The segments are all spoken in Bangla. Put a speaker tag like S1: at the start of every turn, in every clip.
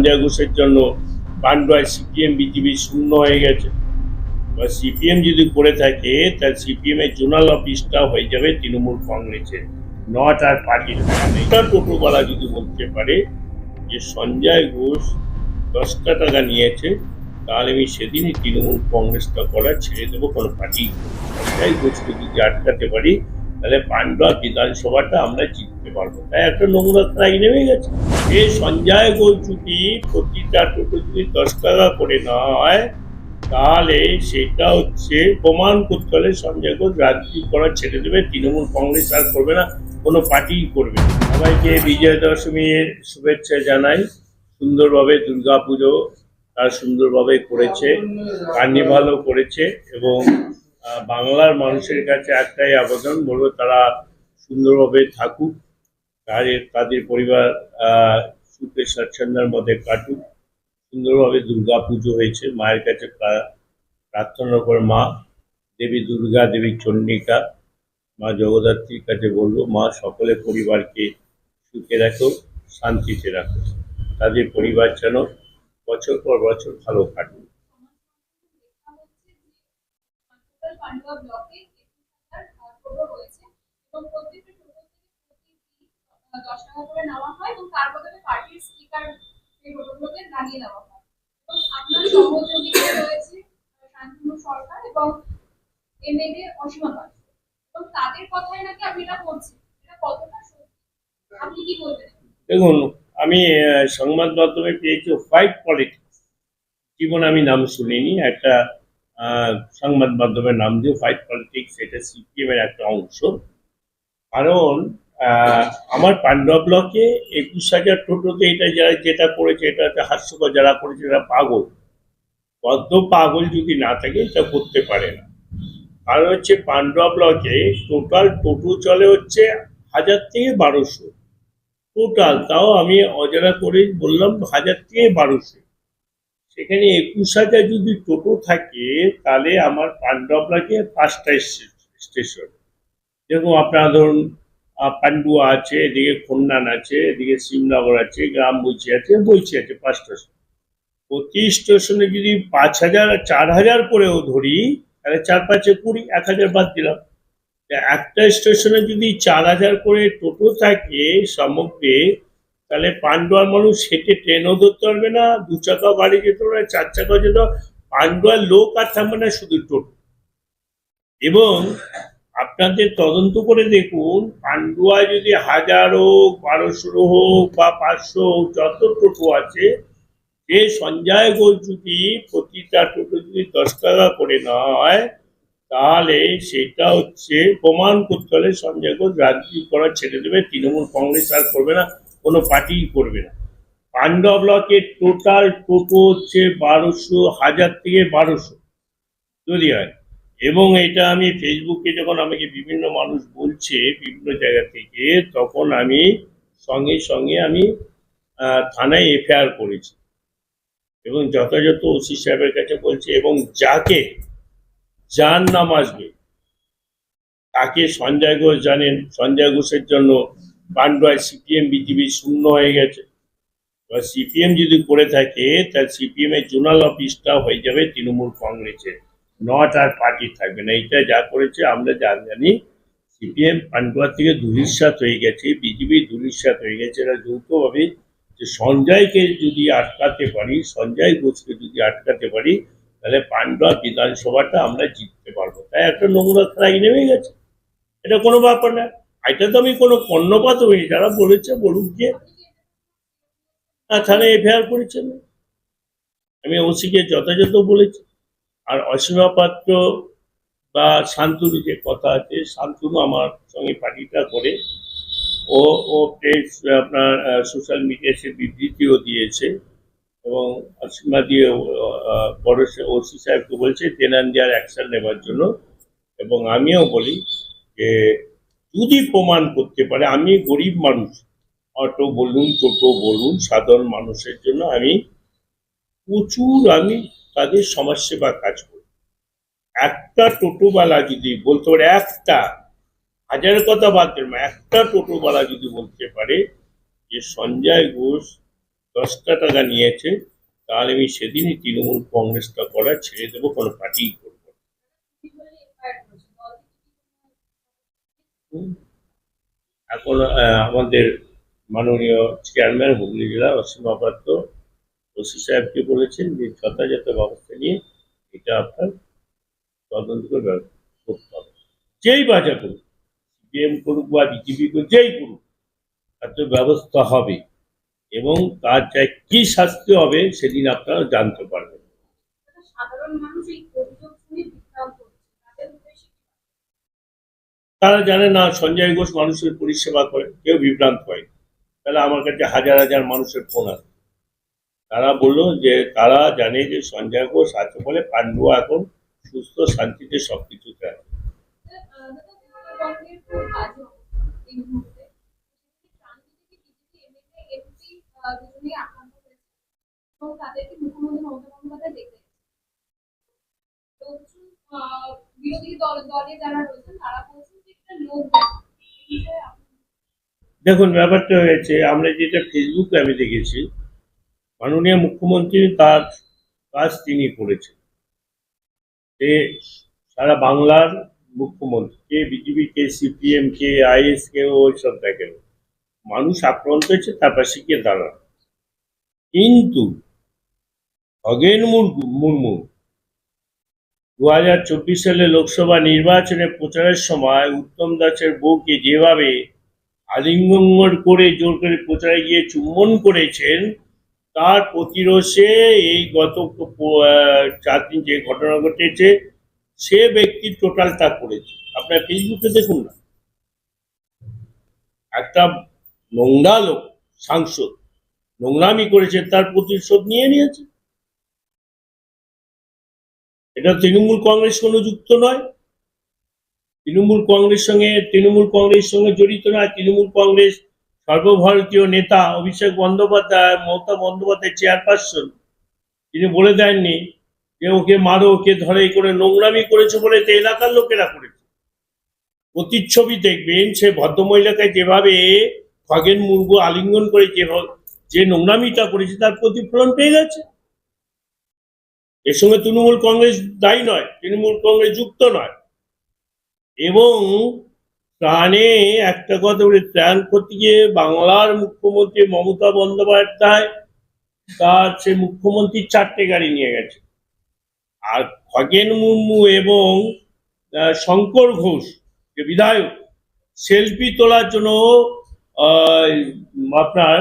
S1: সঞ্জয় ঘোষের জন্য পান্ডুয়ায় সিপিএম, বিজেপি শূন্য হয়ে গেছে। বা সিপিএম যদি করে থাকে, তাহলে সিপিএম এর জোনাল অফিসটা হয়ে যাবে তৃণমূল কংগ্রেসের। নট আর পার্টির একটা টোটোওয়ালা যদি বলতে পারে যে সঞ্জয় ঘোষ দশটা টাকা নিয়েছে, তাহলে আমি সেদিনই তৃণমূল কংগ্রেসটা করা ছেড়ে দেবো, কোনো পার্টি সঞ্জয় ঘোষকে যদি আটকাতে পারি, তাহলে পান্ডুয়া বিধানসভাটা আমরা জিততে পারব। তাই একটা নোংরা ট্রাই নেমে গেছে। এই সঞ্জয় যদি প্রতিটা টোটো যদি দশ টাকা করে হয় তাহলে সেটা হচ্ছে প্রমাণ করতে হলে সঞ্জয় ঘোষ রাজনীতি করা ছেড়ে দেবে, তৃণমূল কংগ্রেস আর করবে না, কোনো পার্টিই করবে সবাইকে বিজয়া দশমীর শুভেচ্ছা জানাই। সুন্দরভাবে দুর্গাপুজো তারা সুন্দরভাবে করেছে, কার্নিভালও করেছে এবং বাংলার মানুষের কাছে একটাই আবেদন, বলব তারা সুন্দরভাবে থাকুক। তাদের তাদের পরিবার সুখে স্বাচ্ছন্দ্যের মধ্যে কাটুক। সুন্দরভাবে দুর্গা পুজো হয়েছে। মায়ের কাছে প্রার্থনা করে মা, দেবী দুর্গা, দেবী চণ্ডিকা মা জগদ্ধাত্রীর কাছে বলব, মা সকলে পরিবারকে সুখে রাখো, শান্তিতে রাখো। তাদের পরিবার যেন বছর পর বছর ভালো কাটুক।
S2: ব্লকে রয়েছে এবং প্রত্যেকটা টোটো থেকে প্রতিদিন আহ, দশ টাকা করে নেওয়া হয় এবং তার বদলে পার্টির সেই লাগিয়ে হয়। আপনার সহযোগিতা রয়েছে সরকার এবং এমএলএ অসীমা এবং তাদের কথাই নাকি আপনি এটা করছেন এটা কতটা আপনি কি বলবেন?
S1: দেখুন, আমি সংবাদ মাধ্যমে পেয়েছি হোয়াইট পলিটিক্স। জীবন আমি নাম শুনিনি, একটা সংবাদ মাধ্যমের নাম দিয়ে হোয়াইট পলিটিক্স, এটা সিপিএম এর একটা অংশ। কারণ আমার পান্ডব ব্লকে একুশ হাজার টোটোতে এটা যারা যেটা করেছে, এটা হচ্ছে হাস্যকর যারা করেছে, এরা পাগল। বদ্ধ পাগল যদি না থাকে, এটা করতে পারে না। কারণ হচ্ছে পান্ডব ব্লকে টোটাল টোটো চলে হচ্ছে হাজার থেকে বারোশো। টোটাল, তাও আমি অজানা করে বললাম হাজার থেকে বারোশো। সেখানে একুশ হাজার যদি টোটো থাকে, তাহলে আমার পান্ডব লাগে পাঁচটা স্টে- স্টেশন। যেরকম আপনার ধরুন পান্ডুয়া আছে, এদিকে খন্নান আছে, এদিকে শিবনগর আছে, গ্রাম বইচি আছে বইচি আছে, পাঁচ স্টেশন। প্রতি স্টেশনে যদি পাঁচ হাজার চার হাজার করেও ধরি, তাহলে চার পাঁচে কুড়ি, এক হাজার বাদ দিলাম। একটা স্টেশনে যদি চার হাজার করে টোটো থাকে সমগ্রে, তাহলে পান্ডুয়ার মানুষ হেঁটে ট্রেনও ধরতে পারবে না, দু চাকা গাড়ি যেতে পারবে চার চাকা যেতে পান্ডুয়ার লোক আর থাকবে না শুধু টোটো। এবং আপনাদের তদন্ত করে দেখুন পান্ডুয়া যদি হাজার হোক বারোশো হোক বা পাঁচশো হোক, যত টোটো আছে, যে সঞ্জয় ঘোষ যদি প্রতিটা টোটো যদি দশ টাকা করে হয় তাহলে সেটা হচ্ছে প্রমাণ করতে হলে সঞ্জয় ঘোষ রাজনীতি করা ছেড়ে দেবে, তৃণমূল কংগ্রেস আর করবে না, কোনো পার্টিই করবে না। পান্ডব ব্লকের টোটাল টোটো হচ্ছে বারোশো, হাজার থেকে বারোশো। যদি হয়। এবং এটা আমি ফেসবুকে যখন আমাকে বিভিন্ন মানুষ বলছে বিভিন্ন জায়গা থেকে, তখন আমি সঙ্গে সঙ্গে আমি থানায় এফআইআর করেছি। এবং যথাযথ ওসি সাহেবের কাছে বলছে, এবং যাকে, যার নাম আসবে, তাকে সঞ্জয় ঘোষ জানেন। সঞ্জয় ঘোষের জন্য পান্ডুয়ায় সিপিএম, বিজেপি শূন্য হয়ে গেছে। এবার সিপিএম যদি করে থাকে, তাহলে সিপিএম এর জোনাল অফিসটা হয়ে যাবে তৃণমূল কংগ্রেসের। নট আর পার্টি থাকবে। না এটা যা করেছে, আমরা যা জানি, সিপিএম পান্ডুয়া থেকে ধুলিস্বাত হয়ে গেছে, বিজেপি ধুলিস্বাত হয়ে গেছে। এরা যৌথভাবে যে সঞ্জয়কে যদি আটকাতে পারি, সঞ্জয় ঘোষকে যদি আটকাতে পারি, তাহলে পান্ডুয়া বিধানসভাটা আমরা জিততে পারব। তাই একটা নোংরা ট্রাই নেমে গেছে। এটা কোনো ব্যাপার না। এটা তো আমি কোনো কর্ণপাত হইনি। যারা বলেছে, বলুক যে। থানায় এফআইআর না আমি ওসিকে যথাযথ বলেছি। আর অসীমা পাত্র বা শান্তনু যে কথা আছে, শান্তনু আমার সঙ্গে পার্টিটা করে। ও ও প্রেস আপনার সোশ্যাল মিডিয়ায় সে বিবৃতিও দিয়েছে এবং অসীমা দিয়ে বড় ওসি সাহেবকে বলছে তেনান দেওয়ার অ্যাকশন নেবার জন্য। এবং আমিও বলি যে, যদি প্রমাণ করতে পারে, আমি গরিব মানুষ, অটো বলুন, টোটো বলুন, সাধারণ মানুষের জন্য আমি প্রচুর, আমি তাদের সমাজসেবা কাজ করি একটা টোটোওয়ালা যদি বলতে পারে, একটা, হাজারের কথা বাদ দিলাম একটা টোটোওয়ালা যদি বলতে পারে যে সঞ্জয় ঘোষ দশটা টাকা নিয়েছে, তাহলে আমি সেদিনই তৃণমূল কংগ্রেসটা করা ছেড়ে দেবো, কোনো পার্টি করব। এখন আমাদের মাননীয় চেয়ারম্যান হুগলি জেলা অসীম আপাত্র ওসি সাহেবকে বলেছেন যে যথাযথ ব্যবস্থা নিয়ে এটা আপনার তদন্ত করে ব্যবস্থা করতে হবে। যেই বাজা করুক সিপিএম করুক বা বিজেপি করুক যেই করুক তার তো ব্যবস্থা হবে এবং তার চাই কি শাস্তি হবে সেদিন আপনারা জানতে পারবেন। তারা জানে না সঞ্জয় ঘোষ মানুষের পরিষেবা করে কেউ বিভ্রান্ত হয় তাহলে আমার কাছে হাজার হাজার মানুষের ফোন আসে তারা বলল যে তারা জানে যে সঞ্জয় ঘোষ আছে বলে পান্ডুয়া এখন সুস্থ শান্তিতে সবকিছুতে আছে।
S2: দেখুন
S1: ব্যাপারটা হয়েছে আমরা যেটা ফেসবুকে আমি দেখেছি মাননীয় মুখ্যমন্ত্রী তার কাজ তিনি করেছেন। সে সারা বাংলার মুখ্যমন্ত্রী, কে বিজেপি, কে সিপিএম, কে আইএস, কে ওইসব দেখেন মানুষ আক্রান্ত হয়েছে তার পাশে গিয়ে দাঁড়ান কিন্তু খগেন মুর্মু দু হাজার চব্বিশ সালে লোকসভা নির্বাচনে প্রচারের সময় উত্তম দাসের বউকে যেভাবে আলিঙ্গন করে জোর করে প্রচারে গিয়ে চুম্বন করেছেন তার প্রতিরোধে এই গত চার দিন যে ঘটনা ঘটেছে, সে ব্যক্তি টোটালটা করেছে। আপনার ফেসবুকে দেখুন না। একটা নোংরা লোক, সাংসদ, নোংরামি করেছে, তার প্রতিশোধ নিয়ে নিয়েছে। এটা তৃণমূল কংগ্রেস কোনো যুক্ত নয়। তৃণমূল কংগ্রেস সঙ্গে, তৃণমূল কংগ্রেস সঙ্গে জড়িত নয়। তৃণমূল কংগ্রেস সর্বভারতীয় নেতা অভিষেক বন্দ্যোপাধ্যায়, মমতা বন্দ্যোপাধ্যায় চেয়ারপারসন। তিনি বলে দেননি যে ওকে মারো, ওকে ধরে করে নোংরামি করেছে বলে তো এলাকার লোকেরা করেছে। প্রতিচ্ছবি দেখবেন সে ভদ্রমহিলাকে যেভাবে খগেন মুর্মু আলিঙ্গন করে যে নোংরামিটা করেছে তার প্রতিফলন পেয়ে গেছে। এর সঙ্গে তৃণমূল কংগ্রেস দায়ী নয়, তৃণমূল কংগ্রেস যুক্ত নয়। এবং প্রাণে একটা কথা বলে, ত্রাণ করতে গিয়ে বাংলার মুখ্যমন্ত্রী মমতা বন্দ্যোপাধ্যায়, তার সে মুখ্যমন্ত্রী চারটে গাড়ি নিয়ে গেছে। আর খগেন মুর্মু এবং শঙ্কর ঘোষ, যে বিধায়ক, সেলফি তোলার জন্য আপনার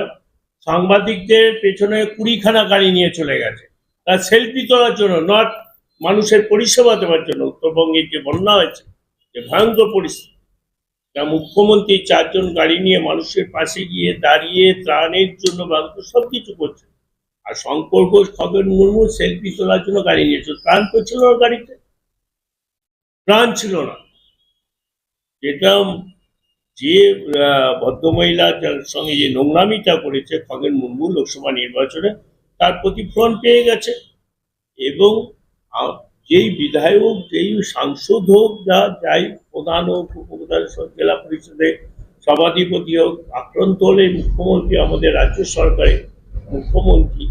S1: সাংবাদিকদের পেছনে কুড়িখানা গাড়ি নিয়ে চলে গেছে। তার সেলফি তোলার জন্য, নট মানুষের পরিষেবা দেওয়ার জন্য উত্তরবঙ্গের যে বন্যা হয়েছে, যে ভয়ঙ্কর পরিস্থিতি তা মুখ্যমন্ত্রী চারজন গাড়ি নিয়ে মানুষের পাশে গিয়ে দাঁড়িয়ে ত্রাণের জন্য ব্যবস্থা সব কিছু করছে। আর শঙ্কর ঘোষ, খগেন মুর্মু সেলফি তোলার জন্য গাড়ি নিয়েছে। ত্রাণ তো ছিল না গাড়িতে। ত্রাণ ছিল না। যেটা যে ভদ্রমহিলা যার সঙ্গে যে নোংরামিটা করেছে খগেন মুর্মু লোকসভা নির্বাচনে, তার প্রতিফলন পেয়ে গেছে। এবং যেই বিধায়ক, যেই সাংসদ হোক, যা যাই প্রধান হোক, উপপ্রধান জেলা পরিষদে সভাধিপতি হোক, আক্রান্ত হলে মুখ্যমন্ত্রী আমাদের রাজ্য সরকারের মুখ্যমন্ত্রী,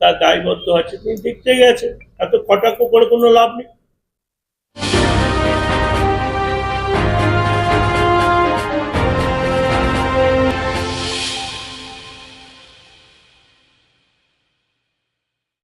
S1: তার দায়বদ্ধ আছে, তিনি দেখতে গেছে, এত কটাক্ষ করে কোনো লাভ নেই।